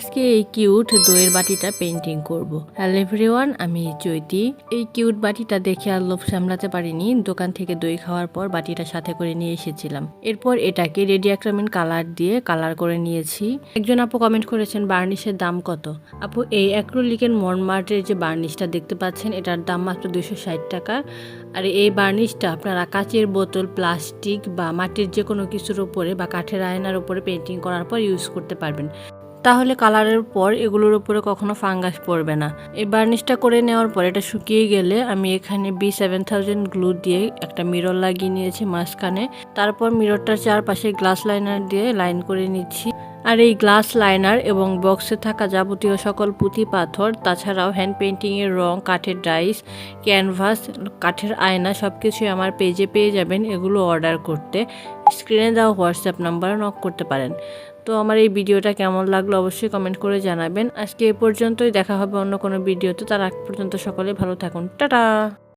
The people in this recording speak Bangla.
আজকে এই কিউট দইয়ের বাটিটা পেন্টিং করব। হ্যালো এভরিওয়ান আমি চৈতি। এই কিউট বাটিটা দেখে আর লোভ সামলাতে পারিনি। দোকান থেকে দই খাওয়ার পর বাটিটা সাথে করে নিয়ে এসেছিলাম। এরপর এটাকে রেডি অ্যাক্রামিন কালার দিয়ে কালার করে নিয়েছি। একজন আপু কমেন্ট করেছেন বার্নিশের দাম কত? আপু, এই অ্যাক্রোলিকের মনমার্টের যে বার্নিশটা দেখতে পাচ্ছেন, এটার দাম মাত্র দুশো ষাট টাকা। আর এই বার্নিশটা আপনারা কাচের বোতল প্লাস্টিক বা মাটির যে কোনো কিছুর উপরে বা কাঠের আয়নার উপরে পেন্টিং করার পর ইউজ করতে পারবেন। তাহলে কালারের পর এগুলোর উপরে কখনো ফাঙ্গাস পড়বে না। এই বার্নিশটা করে নেওয়ার পর এটা শুকিয়ে গেলে আমি এখানে বি সেভেন থাউজেন্ড গ্লু দিয়ে একটা মিরর লাগিয়ে নিয়েছি মাঝখানে। তারপর মিররটার চারপাশে গ্লাস লাইনার দিয়ে লাইন করে নিচ্ছি। আর এই গ্লাস লাইনার এবং বক্সে থাকা যাবতীয় সকল পুঁতি পাথর, তাছাড়াও হ্যান্ড পেন্টিংয়ের রং, কাঠের ডাইস, ক্যানভাস, কাঠের আয়না সব কিছুই আমার পেজে পেয়ে যাবেন এগুলো অর্ডার করতে। স্ক্রিনে দেওয়া হোয়াটসঅ্যাপ নাম্বারে নক করতে পারেন। তো আমার এই ভিডিওটা কেমন লাগল অবশ্যই কমেন্ট করে জানাবেন। আজকে এ পর্যন্তই, দেখা হবে অন্য কোনো ভিডিওতে। তার আগ পর্যন্ত সকলে ভালো থাকুন। টাটা!